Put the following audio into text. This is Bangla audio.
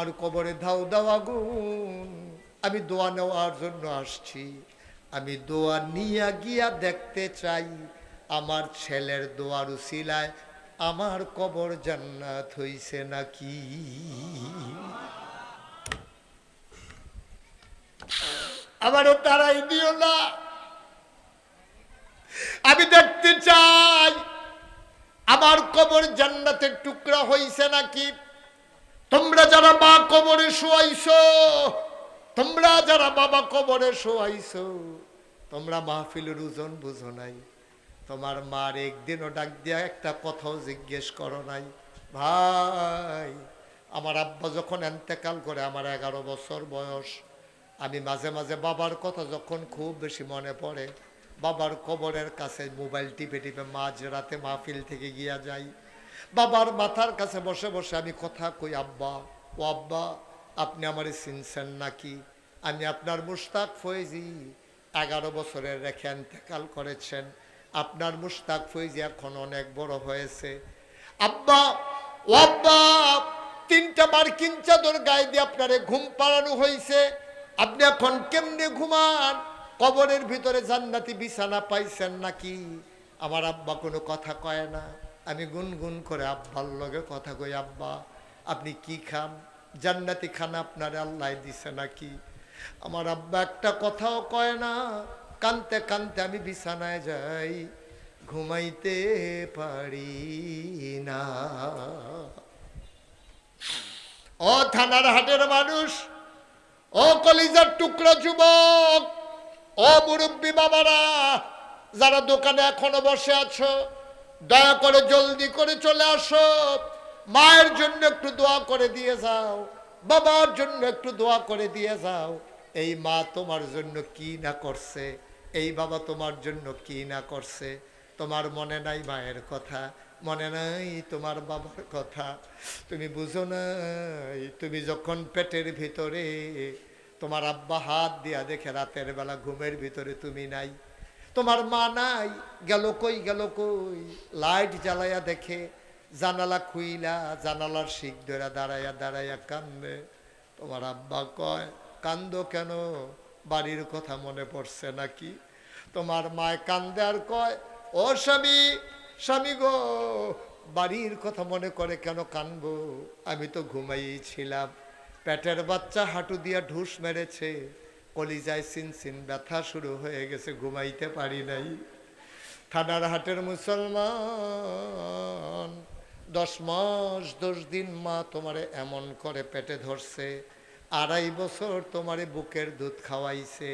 আর কবরে ধাও দাও আগুন। আমি দোয়া নেওয়ার জন্য আসছি। আমি দোয়া নিয়ে গিয়া দেখতে চাই। আমার ছেলের দোয়ার উসিলায় আমার কবর জান্নাত হইছে নাকি? আমারও তারাই দিও না। আমি দেখতে চাই, আমার কবর জান্নাতের টুকরা হইছে নাকি? তোমরা যারা মা কবরে শোয়াইছো, তোমরা যারা বাবা কবরে শোয়াইছো, তোমরা মাহফিলের ওজন বুঝো নাই। তোমার মার একদিনও ডাক দিয়া একটা কথাও জিজ্ঞেস করো নাই। ভাই, আমার আব্বা যখন এন্তেকাল করে, আমার এগারো বছর বয়স, আমি মাঝে মাঝে বাবার কথা যখন খুব বেশি মনে পড়ে, বাবার কবরের কাছে মোবাইল টিপে টিপে মাঝ রাতে মাহফিল থেকে গিয়া যাই। বাবার মাথার কাছে বসে বসে আমি কথা কই, আব্বা, ও আব্বা, আপনি আমারে চিনছেন নাকি? আমি আপনার মুশতাক ফয়েজি, এগারো বছরের রেখে এন্তেকাল করেছেন। আপনার মুশতাক ফয়েজি এখন অনেক বড় হয়েছে। আব্বা, ও আব্বা, তিনটা মার্কিন চাদর গায়ে দিয়ে আপনারে ঘুম পাড়ানো হয়েছে আপনি এখন কেমনে ঘুমান? কবরের ভিতরে জান্নাতি বিছানা পাইছেন নাকি? আমার আব্বা কোনো কথা কয় না। আমি গুনগুন করে আব্বার লগে কথা কই, আব্বা, আপনি কি খান? জান্নাতি খানা আপনার আল্লাহ দিছে নাকি? আমার আব্বা একটা কথাও কয় না, কানতে কানতে আমি বিছানায় যাই, ঘুমাইতে পারি না। ও থানার হাটের মানুষ, ও কলিজার টুকরো যুবক, ও মুরব্বী বাবারা, যারা দোকানে এখনও বসে আছো দয়া করে জলদি করে চলে আসো। মায়ের জন্য একটু দোয়া করে দিয়ে যাও। বাবার জন্য একটু দোয়া করে দিয়ে যাও। এই মা তোমার জন্য কি না করছে? এই বাবা তোমার জন্য কি না করছে? তোমার মনে নাই মায়ের কথা? মনে নাই তোমার বাবার কথা? তুমি বুঝো নাই? তুমি যখন পেটের ভিতরে তোমার আব্বা হাত দিয়া দেখে রাতের বেলা ঘুমের ভিতরে তুমি নাই। তোমার মা নাই, গেল কই গেল কই? লাইট জ্বালাইয়া দেখে, জানালা খুইলা, জানালার শিখ ধরে দাঁড়াইয়া দাঁড়াইয়া কান্দে। তোমার আব্বা কয়, কান্দ কেন? বাড়ির কথা মনে পড়ছে নাকি? তোমার মায় কান্দে আর কয়, ও স্বামী স্বামী গো, বাড়ির কথা মনে করে কেন কানবো? আমি তো ঘুমাইই ছিলাম পেটের বাচ্চা হাঁটু দিয়া ঢুস মেরেছে। কলিজায় সিন সিন, ব্যথা শুরু হয়ে গেছে, ঘুমাইতে পারি নাই। থানার হাটের মুসলমান, দশ মাস, দশ দিন মা তোমারে এমন করে পেটে ধরছে, আড়াই বছর তোমারে বুকের দুধ খাওয়াইছে।